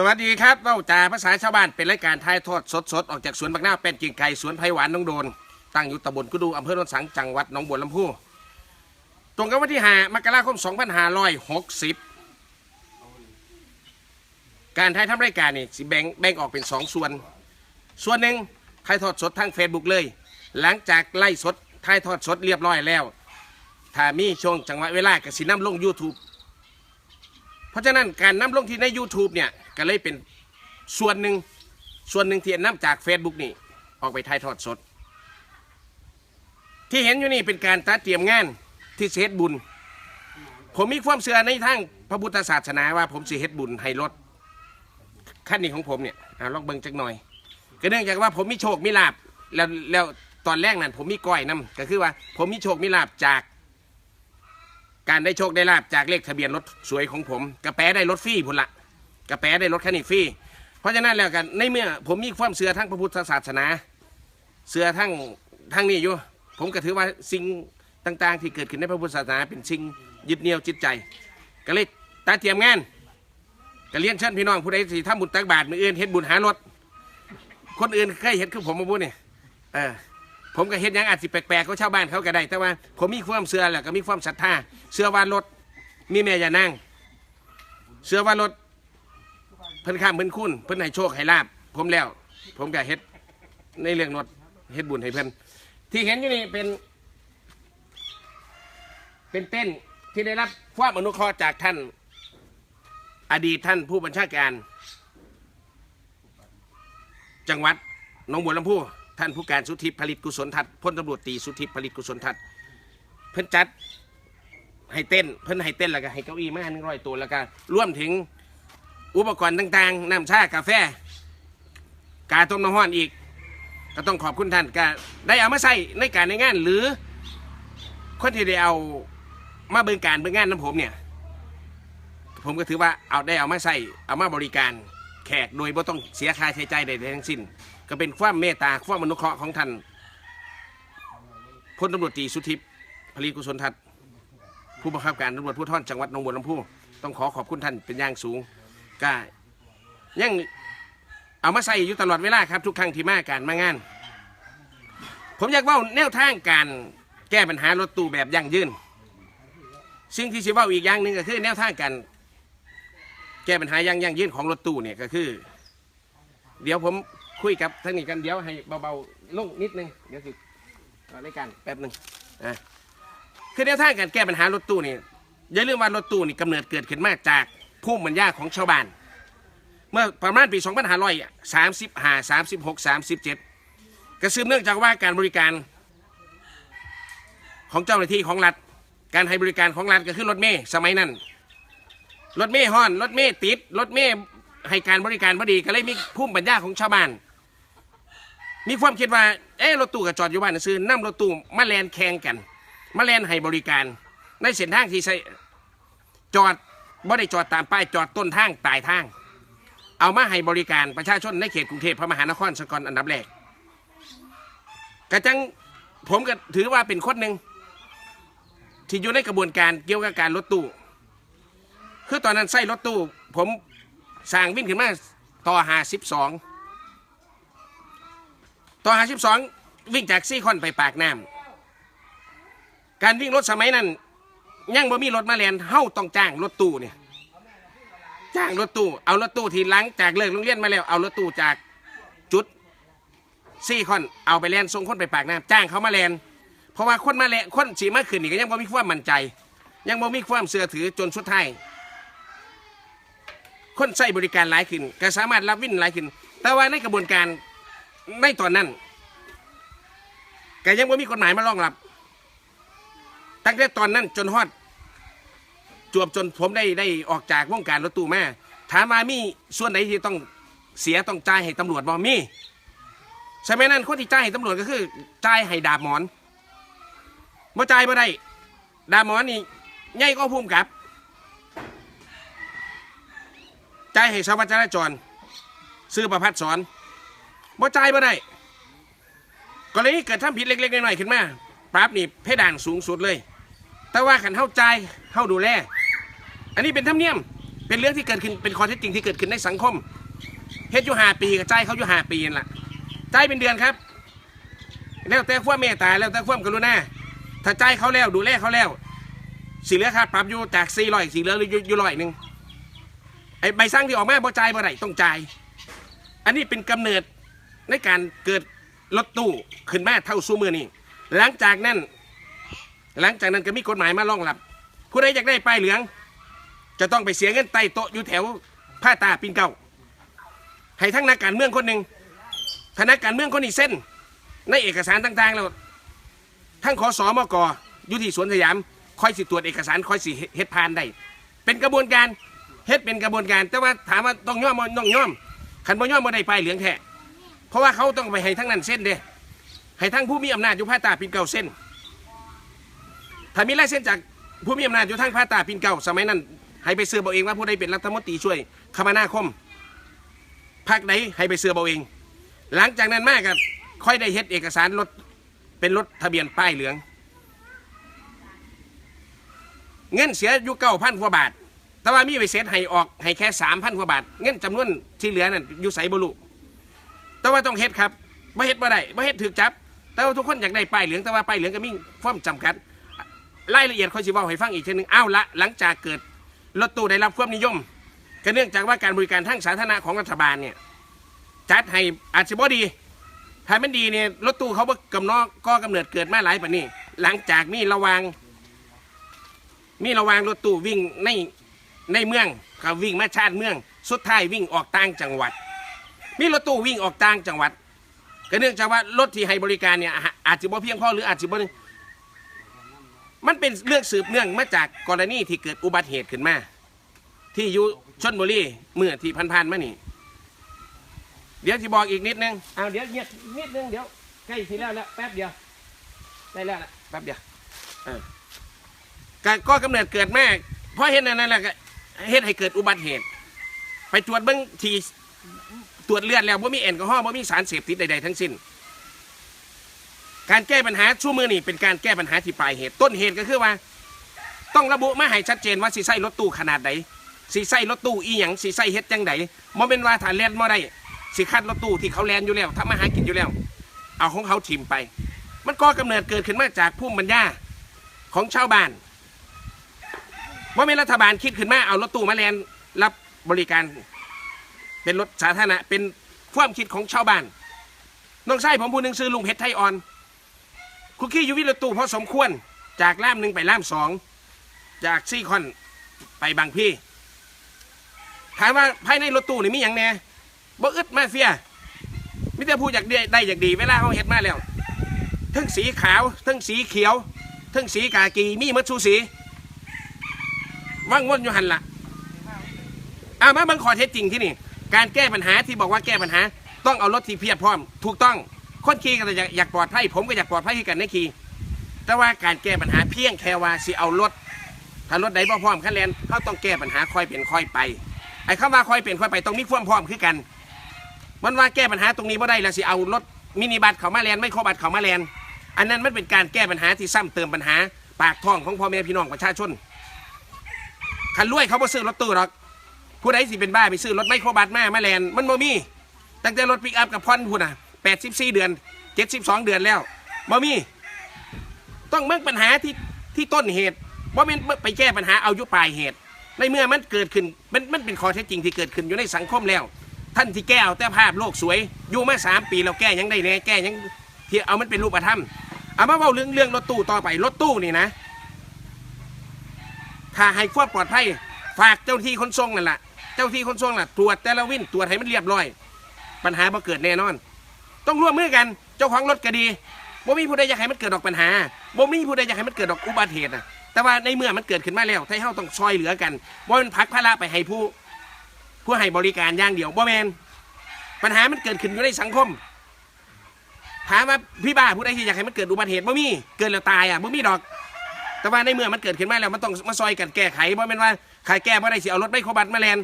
สวัสดีครับเว้าจ่าภาษาชาวบ้านเป็นรายการถ่ายทอดสดๆ ออกจากสวนบักหน้าเป็นกิ่งไก่สวนไผ่หวานน้องโดน ตั้งอยู่ตำบลกุดูอำเภอโนนสังจังหวัดหนองบัวลำพูตรงกับวันที่5มกราคม 2560 การถ่ายทำรายการนี่สิแบ่งแบ่งออกเป็น 2 ส่วน ส่วนหนึ่งถ่ายทอดสดทาง Facebook เลย หลังจากไล่สดถ่ายทอดสดเรียบร้อยแล้วถ้ามีช่วงจังหวะเวลาก็สินำลง YouTube เพราะฉะนั้นการน้ำลงที่ใน YouTube เนี่ย ก็เลยเป็นส่วนหนึ่งส่วนหนึ่งที่นำจาก Facebook นี่ ออกไปถ่ายทอดสด ที่เห็นอยู่นี่เป็นการตัดเตรียมงานที่เฮ็ดบุญ ผมมีความเชื่อในทางพระพุทธศาสนาว่าผมสิเฮ็ดบุญให้รถขั้นนี้ของผมเนี่ยอ่าลองเบิ่งจักหน่อย ก็เนื่องจากว่าผมมีโชคมีลาบแล้วแล้วตอนแรกนั้นผมมีก้อยนํก็คือว่า ผมมีโชคมีลาบจาก การได้โชคได้ลาบจากเลขทะเบียนรถสวยของผมกระแปได้รถฟรีพุ่นละ กระแปได้รถคันนี้ฟรีเพราะฉะนั้นแล้วกันในเมื่อผมมีความเชื่อทั้งพระพุทธศาสนาเชื่อทั้งทั้งนี้อยู่ ผมก็ถือว่าสิ่งต่าง ๆ ที่เกิดขึ้นในพระพุทธศาสนาเป็นสิ่งยึดเหนี่ยวจิตใจ ก็เลยตาเตรียมงานก็เลี้ยงเชิญพี่น้องผู้ใดที่ทำบุญตักบาตรมืออื่นเฮ็ดบุญหารถ คนอื่นเคยเห็นคือผมมาบุญเนี่ยเออผมก็เห็นยังอาจสิแปลกๆก็ชาวบ้านเขาก็ได้ แต่ว่าผมมีความเชื่อแหละก็มีความศรัทธาเชื่อว่ารถมีแม่ยานั่งเชื่อว่ารถ เพิ่นข้ามเพิ่นคุ้นเพิ่นให้โชคให้ลาบผมแล้ว ผมก็เฮ็ดในเรื่องรถเฮ็ดบุญให้เพิ่นที่เห็นอยู่นี่เป็น เป็นเต้นที่ได้รับความอนุเคราะห์จากท่าน อดีตท่านผู้บัญชาการ จังหวัดหนองบัวลำพูท่านผู้การสุทิพย์ผลิตกุศลทัศน์พลตำรวจตีสุทิพย์ผลิตกุศลทัศน์เพิ่นจัดให้เต้น เพิ่นให้เต้นแล้วก็ให้เก้าอี้มาหนึ่งร้อยตัวแล้วก็ร่วมถึง อุปกรณ์ต่างๆน้ำชากาแฟ กาต้มน้ำห้อนอีก ก็ต้องขอบคุณท่านก็ได้เอามาใส่ในการในงาน หรือคนที่ได้เอามาเบิงการเบิงงานน้ำผมเนี่ย ผมก็ถือว่าเอาได้เอามาใส่เอามาบริการแขกโดยไม่ต้องเสียค่าใช้จ่ายใดๆทั้งสิ้น ก็เป็นความเมตตาความอนุเคราะห์ของท่านพลตำรวจตรีสุทิพย์ผลิกุศลทัศน์ผู้บังคับการตำรวจภูธรจังหวัดหนองบัวลำพูต้องขอขอบคุณท่านเป็นอย่างสูง ก็ยังเอามาใส่อยู่ตลอดเวลาครับทุกครั้งที่มาการมางาน ผมอยากว่าแนวทางการแก้ปัญหารถตู้แบบยั่งยืนสิ่งที่สิว่าอีกอย่างหนึ่งก็คือ แนวทางการแก้ปัญหายั่งยั่งยืนของรถตู้เนี่ยก็คือ เดี๋ยวผมคุยกับท่านนี้กันเดี๋ยวให้เบาๆลงนิดนึงเดี๋ยวสิเอารายการแป๊บหนึ่งอะคือแนวทางการแก้ปัญหารถตู้นี่อย่าลืมว่ารถตู้นี่กำเนิดเกิดขึ้นมาจาก ภูมิปัญญาของชาวบ้าน เมื่อประมาณปี2535 36 37 กระซึมเนื่องจากว่าการบริการของเจ้าหน้าที่ของรัฐ การให้บริการของรัฐก็คือรถเมย์สมัยนั้น รถเมย์ฮ้อนรถเมย์ติดรถเมย์ให้การบริการพอดีก็เลยมีภูมิปัญญาของชาวบ้าน มีความคิดว่าเออรถตู้กับจอดอยู่บ้านซื้อนั่งรถตู้มาแลนแข่งกัน มาแลนให้บริการ ในเส้นทางที่ใช้จอด บ่ได้จอดตามป้ายจอดต้นทางปลายทาง เอามาให้บริการประชาชนในเขตกรุงเทพพระมหานครสกลอันดับแรกกระจังผมก็ถือว่าเป็นคนหนึ่งที่อยู่ในกระบวนการเกี่ยวกับการรถตู้ คือตอนนั้นใส่รถตู้ ผมสร้างวิ่งขึ้นมาต่อหาสิบสองต่อหาสิบสองวิ่งจากซี่คอนไปปากน้ำการวิ่งรถสมัยนั้น ยังบ่มีรถมาแลนเฮ้าต้องจ้างรถตู้เนี่ยจ้างรถตู้เอารถตู้ที่หลังจากเลิกโรงเรียนมาแล้วเอารถตู้จากจุดซี่คอนเอาไปแลนส่งคนไปปากน้ำจ้างเขามาแลนเพราะว่าคนมาแลนคนสีมาขึ้นนี่ก็ยังบ่มีความมั่นใจ ยังบ่มีความเสื่อถือจนสุดท้ายคนใช้บริการหลายขึ้น ก็สามารถรับวินหลายขึ้น แต่ว่าในกระบวนการในตอนนั้นก็ยังบ่มีกฎหมายมารองรับ ตั้งแต่ตอนนั้นจนฮอด จวบจนผมได้ได้ออกจากวงการรถตู้แมาถามว่ามีส่วนไหนที่ต้องเสียต้องจ่ายให้ตำรวจบ่มีสมัยนั้นคนที่จ่ายให้ตำรวจก็คือจ่ายให้ดาบหมอนบ่จ่ายบ่ได้ดาบหมอนนี่ใหญ่ก็ภูมิกับจ่ายให้สวัสดิ์จราจร ซื้อประพัดสอนบ่จ่ายบ่ได้กรณีเกิดทำผิดเล็กๆน้อยๆขึ้นมา ปรับนี่เพดานสูงสุดเลย แต่ว่าขันเข้าใจเข้าดูแล อันนี้เป็นธรรมเนียม เป็นเรื่องที่เกิดขึ้น เป็นข้อเท็จจริงที่เกิดขึ้นในสังคม เฮ็ดอยู่หาปีกับใจเขาอยู่หาปีนั่นล่ะใจเป็นเดือนครับ แล้วแต่ความเมตตา แล้วแต่ความกรุณา ถ้าใจเขาแล้วดูแลเขาแล้ว สีเหลือค่าปรับอยู่จากสี่ร้อยสีเหลืออยู่อยู่ร้อยหนึ่งไอใบสั่งที่ออกมาบ่จ่ายบ่ได้ต้องจ่าย อันนี้เป็นกำเนิดในการเกิดรถตู้ขึ้นมาเท่าซูมือนี่ หลังจากนั้น หลังจากนั้นก็มีกฎหมายมารองรับ ผู้ใดอยากได้ป้ายเหลือง จะต้องไปเสียเงินใต้โต๊ะอยู่แถวผ้าตาปินเก่าให้ทั้งนักการเมืองคนหนึ่งถ้านักการเมืองคนนี้เส้น ในเอกสารต่างๆแล้วทั้งขอสอมกอยู่ที่สวนสยามคอยสิตรวจเอกสารคอยสิเฮ็ดพานได้เป็นกระบวนการเฮ็ดเป็นกระบวนการ แต่ว่าถามว่าต้องย่อมต้องย่อมขันบ่ย่อมบ่ได้ป้ายเหลืองแท้เพราะว่าเขาต้องไปให้ทั้งนั้นเส้นเด้ ให้ทั้งผู้มีอำนาจอยู่ผ้าตาปินเก่าเส้น ถ้ามีลายเส้นจากผู้มีอำนาจอยู่ทางภาคใตาปินเก่าสมัยนั้นให้ไปเสือเอาเองว่าผู้ใดเป็นรัฐมนตรีช่วยคมนาคมภาคไหนให้ไปเสือเอาเอง หลังจากนั้นมากครับค่อยได้เฮ็ดเอกสารรถเป็นรถทะเบียนป้ายเหลือง เงินเสียอยู่เก้าพันกว่าบาท แต่ว่ามีไปเซ็ตให้ออกให้แค่สามพันกว่าบาท เงินจำนวนที่เหลือนั่นอยู่ใสบรุแต่ว่าต้องเฮ็ดครับไม่เฮ็ดบ่ได้ไม่เฮ็ดถือจับ แต่ว่าทุกคนอยากได้ป้ายเหลืองแต่ว่าป้ายเหลืองก็มีความจำกัดรายละเอียดคอยสิเว่าให้ฟังอีกทีหนึ่งอ้าวละหลังจากเกิดรถตู้ได้รับความนิยม ก็เนื่องจากว่าการบริการทางสาธารณะของรัฐบาลเนี่ยจัดให้อาจจะบ่ดีถ้ามันดีเนี่ยรถตู้เขาบ่กำนอก็กำเนิดเกิดมาหลายปานนี้ หลังจากมีระวาง มีระวางรถตู้วิ่งในในเมืองกับวิ่งมาชาติเมือง สุดท้ายวิ่งออกต่างจังหวัด มีรถตู้วิ่งออกต่างจังหวัด ก็เนื่องจากว่ารถที่ให้บริการเนี่ยอาอาจจะบ่เพียงพอหรืออาจจะบ่มันเป็นเรื่องสืบเนื่องมาจากกรณีที่เกิดอุบัติเหตุขึ้นมา ที่อยู่ชนบุรีเมื่อที่พันๆมานี่ เดี๋ยวจะบอกอีกนิดนึงเอาเดี๋ยวเงียบนิดนึงเดี๋ยวใกล้ทีแล้วแล้วแป๊บเดียวได้แล้วละแป๊บเดียวเออก็ก็กำเนิดเกิดมาเพราะเห็นอันนั้นแหละก็เห็นให้เกิดอุบัติเหตุ ไปตรวจเบื้องที ตรวจเลือดแล้วว่ามีแอลกอฮอล์ว่ามีสารเสพติดใดๆทั้งสิ้น การแก้ปัญหาชั่วมือนี่เป็นการแก้ปัญหาที่ปลายเหตุ ต้นเหตุก็คือว่า ต้องระบุมาให้ชัดเจนว่าสีไส้รถตู้ขนาดไหนสีไส้รถตู้อีหยังสีไส้เฮ็ดจังไดโมเป็นว่าถ้าแลนมาได้สีคัดรถตู้ที่เขาแลนอยู่แล้วถ้ามาหากินอยู่แล้ว เอาของเขาทิมไป มันก็กำเนิดเกิดขึ้นมาจากภูมิปัญญาของชาวบ้านว่าเป็นรัฐบาลคิดขึ้นมาเอารถตู้มาแลนรับบริการ เป็นรถสาธารณะเป็นความคิดของชาวบ้านน้องชายผมผู้หนึ่งซื้อลุงเพชรไทยอ่อน คุกกี้อยู่วิรถตู้พอสมควรจากล่ามหนึ่งไปล่ามสองจากซี่คอนไปบางพี่ถามว่าภายในรถตู้นี่มีอย่างแน่บ่อึดมาเฟียมิแต่ผู้อยากได้ได้อยากดีเวลาเขาเฮ็ดมาแล้วทั้งสีขาวทั้งสีเขียวทั้งสีกากีมีมัดชูสีว่างวนอยู่หันละเอามาบังขอเท็จจริงที่นี่ การแก้ปัญหาที่บอกว่าแก้ปัญหา ต้องเอารถที่เพียบพร้อม ถูกต้องคนขี่ก็อยากอยากปลอดภัยผมก็อยากปลอดภัยให้กันในขี่แต่ว่าการแก้ปัญหาเพียงแค่ว่าสิเอารถถ้ารถใดบ่พร้อมขั้นแลนเขาต้องแก้ปัญหาค่อยเป็นค่อยไปไอ้คำว่าค่อยเป็นค่อยไปต้องมีความพร้อมคือกันมันว่าแก้ปัญหาตรงนี้บ่ได้แล้วสิเอารถมินิบัสเขามาแลนไม่โครบัสเขามาแลนอันนั้นมันเป็นการแก้ปัญหาที่ซ้ำเติมปัญหา ปากท้องของพ่อแม่พี่น้องประชาชนคันรวยเขาบ่ซื้อรถตู้หรอก ผู้ใดสิเป็นบ้าไปซื้อรถไมโครบัสมามาแลนมันบ่มี ตั้งแต่รถปิกอัพกับพอนพูดอะแปดสิบสี่เดือนเจ็ดสิบสองเดือนแล้วบ่มี ต้องเมื่อปัญหาที่ที่ต้นเหตุว่ามันไปแก้ปัญหาเอายุปลายเหตุ ในเมื่อมันเกิดขึ้นมันมันเป็นข้อเท็จจริงที่เกิดขึ้นอยู่ในสังคมแล้ว ท่านที่แก้เอาแต่ภาพโลกสวย อยู่มาสามปีเราแก้ยังได้แน่แก้ยังที่เอามันเป็นรูปธรรมเอามาเว่าเรื่องเรื่องรถตู้ต่อไปรถตู้นี่นะถ้าให้ความปลอดภัยฝากเจ้าที่ขนส่งนั่นแหละ เจ้าที่ขนส่งน่ะตรวจแต่ละวินตรวจให้มันเรียบร้อย ปัญหาบ่เกิดแน่นอน ต้องร่วมมือกันเจ้าของรถก็ดีบ่มีผู้ใดอยากให้มันเกิดดอกปัญหาบ่มีผู้ใดอยากให้มันเกิดดอกอุบัติเหตุนะแต่ว่าในเมื่อมันเกิดขึ้นมาแล้วให้เฮาต้องซอยเหลือกันบ่มันพักภาระไปให้ผู้ ผู้ให้บริการอย่างเดียวบ่แมนปัญหามันเกิดขึ้นอยู่ในสังคมถามว่าพี่บ้าผู้ใดที่อยากให้มันเกิดอุบัติเหตุบ่มีเกิดแล้วตายอะบ่มีดอก แต่ว่าในเมื่อมันเกิดขึ้นมาแล้วมันต้องมาซอยกันแก้ไขบ่แม่นว่าใครแก้บ่ได้สิเอารถไม่โครบัตมาแลน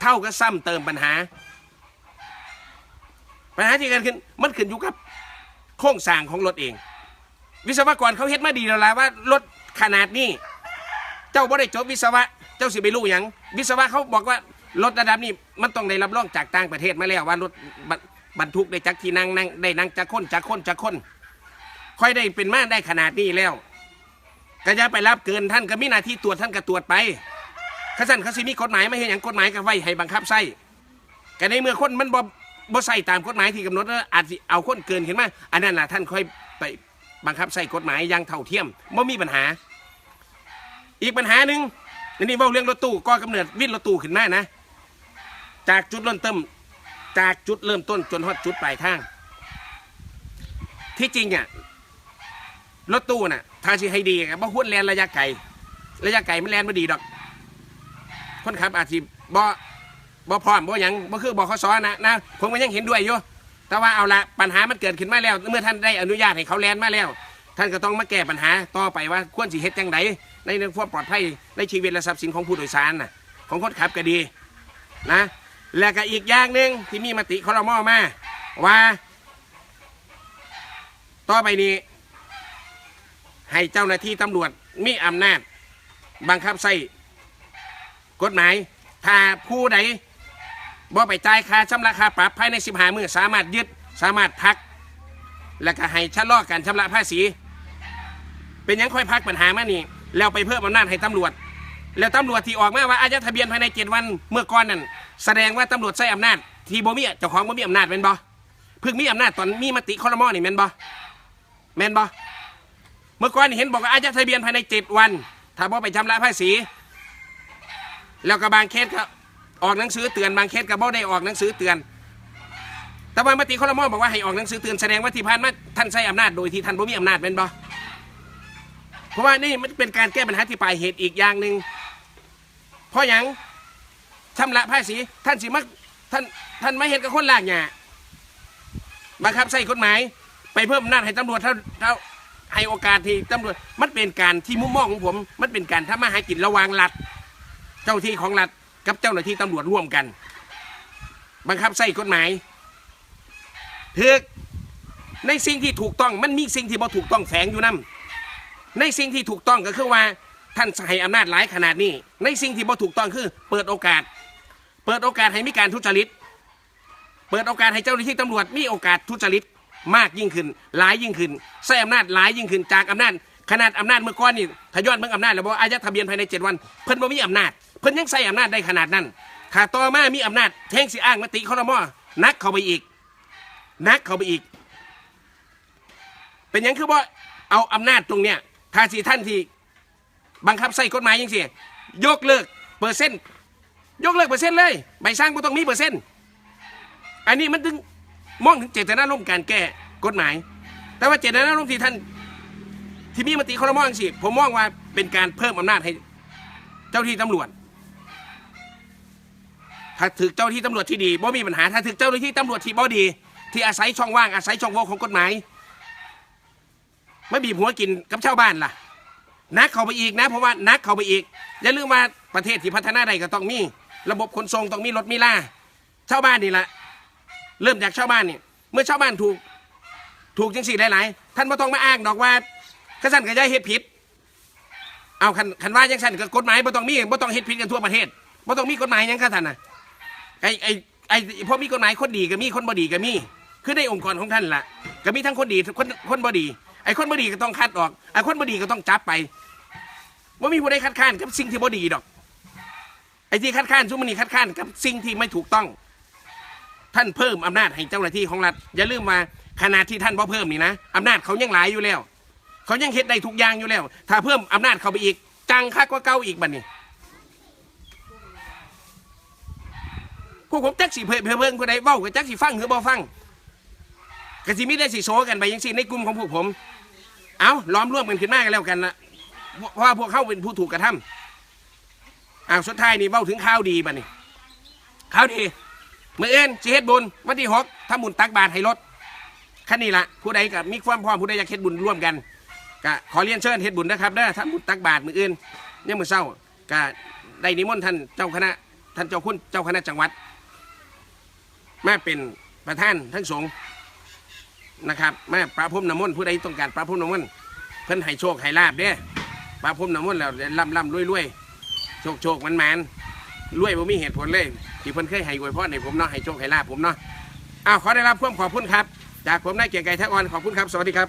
เท่ากับซ้ำเติมปัญหา ปัญหาที่เกิดขึ้นมันขึ้นอยู่กับโครงสร้างของรถเอง วิศวกรเขาเฮ็ดมาดีแล้วล่ะว่ารถขนาดนี้ เจ้าบ่ได้จบวิศวะ เจ้าสิไปรู้หยังวิศวะเขาบอกว่ารถระดับนี้มันต้องได้รับรองจากต่างประเทศมาแล้วว่ารถบรรบรรทุกได้จักที่นั่งนั่งได้นั่งจักคนจักคนจักคนค่อยได้เป็นมาได้ขนาดนี้แล้วก็จะไปรับเกินท่านก็มีหน้าที่ตรวจท่านก็ตรวจไป ข้าสั่นเขาสิมีกฎหมายไม่เห็นอย่างกฎหมายก็ไว้ให้บังคับใส่ก็ในเมื่อคนมันบ่บ่ใส่ตามกฎหมายที่กำหนดแล้วอาจสิเอาคนเกินขึ้นไหมอันนั้นล่ะท่านค่อยไปบังคับใส่กฎหมายอย่างเท่าเทียมไม่มีปัญหา อีกปัญหาหนึ่งอันนี่เว่าเรื่องรถตู้ก็กำเนิดวิ่งรถตู้ขึ้นมานะ จากจุดเริ่มต้นจากจุดเริ่มต้นจนฮอดจุดปลายทาง ที่จริงอะรถตู้น่ะถ้าสิให้ดีก็บ่ควรแลนระยะไกลระยะไกลมันแลนไม่ดีดอก คนขับอาจสิบ่บ่พร้อมบ่หยังบ่คือบ่ขอสอนะนะผมก็ยังเห็นด้วยอยู่แต่ว่าเอาละปัญหามันเกิดขึ้นมาแล้ว เมื่อท่านได้อนุญาตให้เขาแลนมาแล้ว ท่านก็ต้องมาแก้ปัญหาต่อไปว่าควรสิเฮ็ดจังไดในเรื่องความปลอดภัยในชีวิตและทรัพย์สินของผู้โดยสารน่ะของคนขับก็ดีนะ และก็อีกอย่างหนึ่งที่มีมติคอรมอมาว่า ต่อไปนี้ ให้เจ้าหน้าที่ตำรวจมีอำนาจ บังคับใส่ กฎหมาย ถ้าผู้ใดบ่ไปจ่ายค่าชำระค่าปรับภายใน15มื้อสามารถยึดสามารถพัก แล้วก็ให้ชะลอการชำระภาษี เป็นยังค่อยพักปัญหามานี่ แล้วไปเพิ่มอำนาจให้ตำรวจ แล้วตำรวจที่ออกมาว่าอายัดทะเบียนภายในเจ็ดวันเมื่อก่อนนั่นแสดงว่าตำรวจใช้อำนาจ ที่บ่มีเจ้าของบ่มีอำนาจเป็นบ่เพิ่งมีอำนาจตอนมีมติคอรมอนี่แม่นบ่แม่นบ่เมื่อก่อนเห็นบอกว่าอายัดทะเบียนภายในเจ็ดวัน ถ้าบ่ไปชำระภาษี แล้วก็บางเคสก็ออกหนังสือเตือนบางเคสก็บ่ได้ออกหนังสือเตือน แต่ว่ามติคอรมอบอกว่าให้ออกหนังสือเตือนแสดงว่าที่ผ่านมาท่านใช้อำนาจโดยที่ท่านบ่มีอำนาจเป็นบ่เพราะว่านี่มันเป็นการแก้ปัญหาที่ปลายเหตุอีกอย่างหนึ่งเพราะหยังชำระภาษีท่านสิมักท่านท่านไม่เห็นกับคนลากหญ้าบังคับใส่กฎหมายไปเพิ่มอำนาจให้ตำรวจเท่าเท่าให้โอกาสที่ตำรวจมันเป็นการที่มุมมองของผม มันเป็นการทำมาหากินระวางรัฐ เจ้าที่ของรัฐกับเจ้าหน้าที่ตำรวจร่วมกัน บังคับใส่กฎหมายถึกในสิ่งที่ถูกต้องมันมีสิ่งที่บ่ถูกต้องแฝงอยู่นํในสิ่งที่ถูกต้องก็คือว่าท่านให้อำนาจหลายขนาดนี้ ในสิ่งที่บ่ถูกต้องคือ เปิดโอกาส เปิดโอกาสให้มีการทุจริต เปิดโอกาสให้เจ้าหน้าที่ตำรวจมีโอกาสทุจริตมากยิ่งขึ้น หลายยิ่งขึ้นใช้อำนาจหลายยิ่งขึ้นจากอำนาจขนาดอำนาจเมื่อก่อนนี่ทยอดเมื่ออำนาจแล้วบอกอายัดทะเบียนภายในเจ็ดวัน เพิ่นบ่มีอำนาจ เพิ่นยังใช้อำนาจได้ขนาดนั้นถ้าต่อมามีอำนาจแท่งสิอ้างมติคอรมอนักเข้าไปอีก นักเข้าไปอีก เป็นยังคือว่าเอาอำนาจตรงเนี้ยถ้าสิท่านที่บังคับใส่กฎหมายยังสิยกเลิกเปอร์เซ็นต์ยกเลิกเปอร์เซ็นต์เลยใบสร้างก็ต้องมีเปอร์เซ็นต์อันนี้มันถึงมองถึงเจตนารมการแก้กฎหมาย แต่ว่าเจตนารมที่ท่านที่มีมติคอรมอจังสิผมมองว่าเป็นการเพิ่มอำนาจให้ เจ้าที่ตำรวจ ถ้าถึกเจ้าที่ตำรวจที่ดีบ่มีปัญหาถ้าถึกเจ้าหน้าที่ตำรวจที่บ่ดี ที่อาศัยช่องว่างอาศัยช่องโหว่ของกฎหมายไม่บีบหัวกินกับชาวบ้านล่ะนักเข้าไปอีกนะเพราะว่านักเข้าไปอีกอย่าลืมว่าประเทศที่พัฒนาได้ก็ต้องมี ระบบขนส่งต้องมีรถมีล่าชาวบ้านนี่แหละเริ่มจากชาวบ้านนี่เมื่อชาวบ้านถูกถูกจังสี่หลายๆท่านไม่ต้องมาอ้างดอกว่าข้าสั่นก็จะเฮ็ดผิด เอาคันคันว่าจังสั่นก็กฎหมายบ่ต้องมีบ่ต้องเฮ็ดผิดกันทั่วประเทศบ่ต้องมีกฎหมายยังค่ะท่นน่ะ ไอ้ไอ้ไอ้พอมีกฎหมายคนดีก็มีคนบ่ดีก็มีคือในองค์กรของท่านล่ะ ก็มีทั้งคนดีคนคนบ่ดี ไอ้คนบ่ดีก็ต้องคัดออกไอ้คนบ่ดีก็ต้องจับไปว่ามีผู้ใดคัดค้านกับสิ่งที่บ่ดีดอก ไอ้ที่คัดค้านซุมนี่คัดค้านกับสิ่งที่ไม่ถูกต้อง ท่านเพิ่มอำนาจให้เจ้าหน้าที่ของรัฐอย่าลืมว่าขนาดที่ท่านบ่เพิ่มนี่นะอำนาจเขายังหลายอยู่แล้ว เขายังเฮ็ดได้ทุกอย่างอยู่แล้ว ถ้าเพิ่มอำนาจเขาไปอีกจังคักกว่าเก่าอีกบัดนี้ พวกผมจักสิเพิ่มเพิ่มผู้ใดเว้าก็จักสิฟังหรือบ่ฟังก็สิมีได้สิโซกันไปยังสิในกลุ่มของพวกผม เอาล้อมร่วมกันขึ้นมากันแล้วกันนะเพราะว่าพวกเขาเป็นผู้ถูกกระทำอ้าวสุดท้ายนี่เว้าถึงข้าวดีบัดนี้ข้าวดีเมื่อเอ็นสิเฮ็ดบุญวันที่หกทำบุญตักบาตรให้รถคันนี้ละผู้ใดกับมีความพร้อมผู้ใดอยากเฮ็ดบุญร่วมกันก็ขอเรียนเชิญเฮ็ดบุญนะครับเด้อทำบุญตักบาตรมื้ออื่นเนี่ยมื้อเช้าก็ได้นิมนต์ท่านเจ้าคณะท่านเจ้าคุณเจ้าคณะจังหวัด มาเป็นประท่านทั้งสงฆ์นะครับมาประพุ่มน้ำมนต์ผู้ใดต้องการประพุ่มน้ำมนต์เพิ่นให้โชคให้ลาบเด้ประพุ่มน้ำมนต์แล้วล่ำล่ำรวยรวยโชคโชคมันมันรวยบ่มีเหตุผลเลยที่เพิ่นเคยให้อวยพรให้ผมเนาะให้โชคให้ลาบผมเนาะอ้าวขอได้รับความขอบคุณครับ จากผมนายเกียรติไกรทักอ่อนขอบคุณครับ สวัสดีครับ